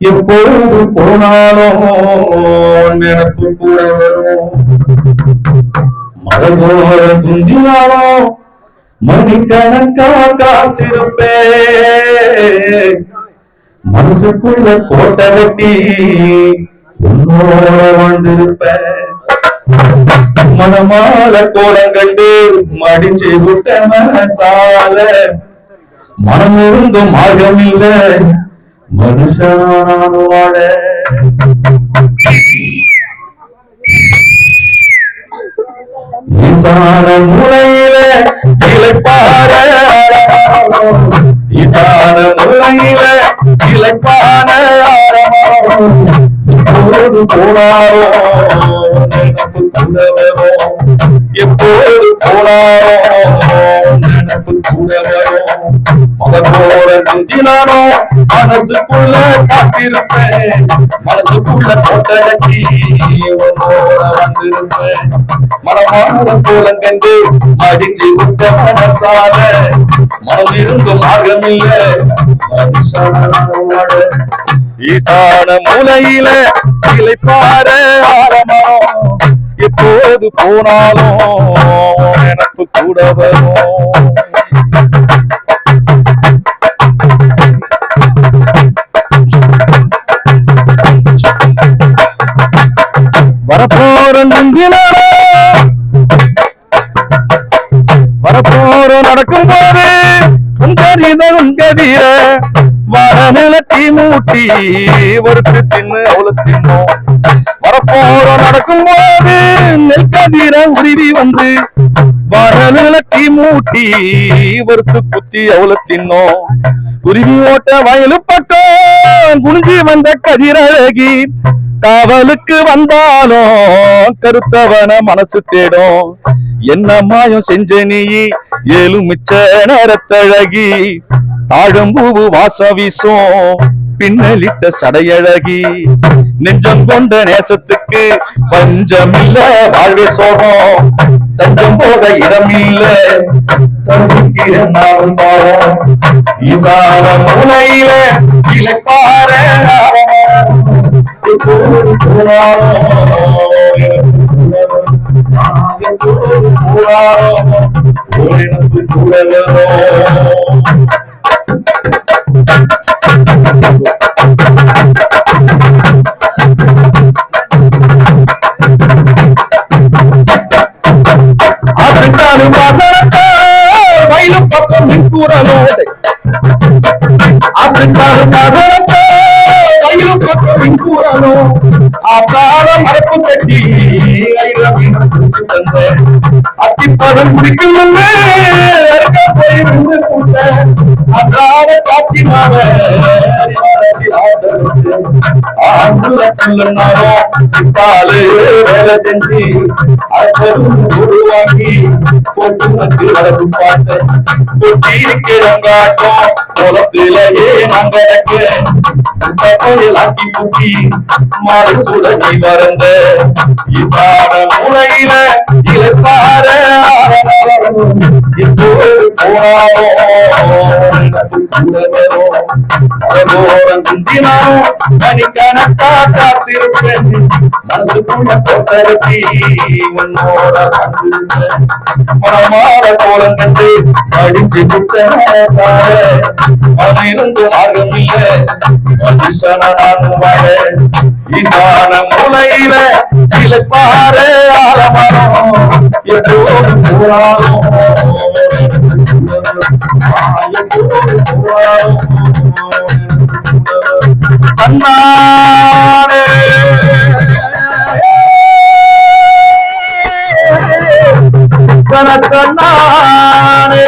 எப்பொழுது போனாலும் நினப்பு கூட வரும். மழை போல துஞ்சினாலும் மணிக்கணக்கா காத்திருப்பே மனசுக்குள்ள கோட்டை வெட்டி உன்னோட வாழ்ந்திருப்பேன். மனமால கோலம் கண்டு மடிச்சு விட்ட மனசால மனம் மார்க்கம் இல்ல மனுஷனான வாழ. ஈசான மூலையில இழைப்பார ஈசான மூலையில இழைப்பான எப்போது போனாரோ நினப்பு கூடவரோ எப்போது போனாரோ நினப்பு கூடவரோ மகனோட நந்தினானோ மனசுக்குள்ள காத்திருப்பேன். மனசுக்குள்ள கொட்டடக்கி உன்னோட வந்திருப்பேன். மனமான கோலம் கண்டு அடிக்கி விட்ட மனசால மனம் இருந்து மார்க்கமில்ல. மனுஷனோட ஈசான மூலையில இலைப்பார ஆரம்பம். எப்போது போனாலும் எனக்கு கூட வரும். உங்கதிர உங்கதிர வரநிலத்தி மூட்டி ஒருக்கு தின்னு அவ்வளவு தின்னோம் வரப்போறோம் நடக்கும் போது நெல் கதிர உருவி வந்து வரநிலத்தி மூட்டி ஒருக்கு குத்தி அவ்வளவு தின்னோம் உருவி ஓட்ட வயலு பக்கம் குனிஞ்சி வந்த கதிரழகி காவலுக்கு வந்தாலும் கருத்தவன மனசு தேடும். என்ன மாயம் செஞ்ச நீ ஏழு மிச்ச நேரத்தழகி தாழம்பூவு வாசம் வீசும் பின்னலிட்ட சடையழகி நெஞ்சம் கொண்ட நேசத்துக்கு பஞ்சம் இல்ல வாழ்வே சோகம். தஞ்சம் போக இடம் இல்ல நாளும் பாவம் இசார மூலையில இழைப்பார மரப்பு கட்டி அத்திப்பதம் குடிக்கும் அன்றாட காட்சி வேலை செஞ்சு உருவாக்கி போட்டு வந்து பாட்டு குளத்திலேயே மாறு மறந்த இசார முறையில இழப்பார அழகோரம் மணிக்கணக்கா காத்திருப்பேன். மனசுக்குள்ள கொத்தரத்தி உன்னோட மனமாற கோலம் கண்டு மனிருந்து மார்க்கம் இல்ல மனுஷன வாழ. மூலையில ஆலமரம். எப்போது அண்ணாரே கணக்கண்ணானே